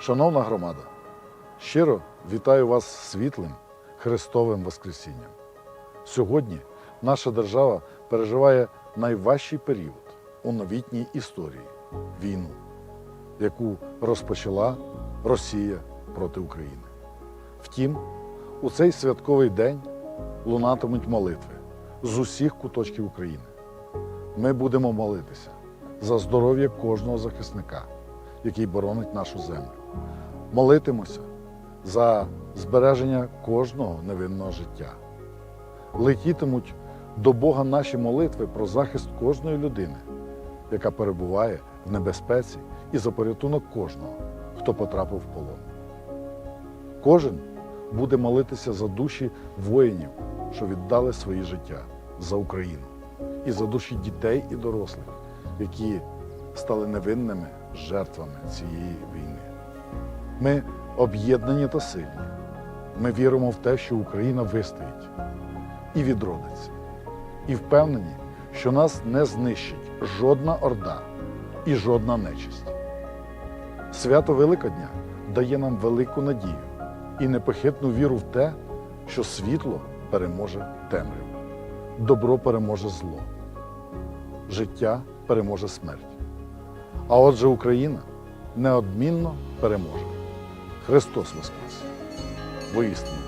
Шановна громада, щиро вітаю вас світлим Христовим Воскресінням. Сьогодні наша держава переживає найважчий період у новітній історії війну, яку розпочала Росія проти України. Втім, у цей святковий день лунатимуть молитви з усіх куточків України. Ми будемо молитися за здоров'я кожного захисника, який боронить нашу землю. Молитимося за збереження кожного невинного життя. Летітимуть до Бога наші молитви про захист кожної людини, яка перебуває в небезпеці, і за порятунок кожного, хто потрапив в полон. Кожен буде молитися за душі воїнів, що віддали свої життя за Україну, і за душі дітей і дорослих, які стали невинними жертвами цієї війни. Ми об'єднані та сильні. Ми віримо в те, що Україна вистоїть і відродиться, і впевнені, що нас не знищить жодна орда і жодна нечисть. Свято Великодня дає нам велику надію і непохитну віру в те, що світло переможе темряву, добро переможе зло, життя переможе смерть. А отже, Україна неодмінно переможе. Христос Воскрес! Воістину!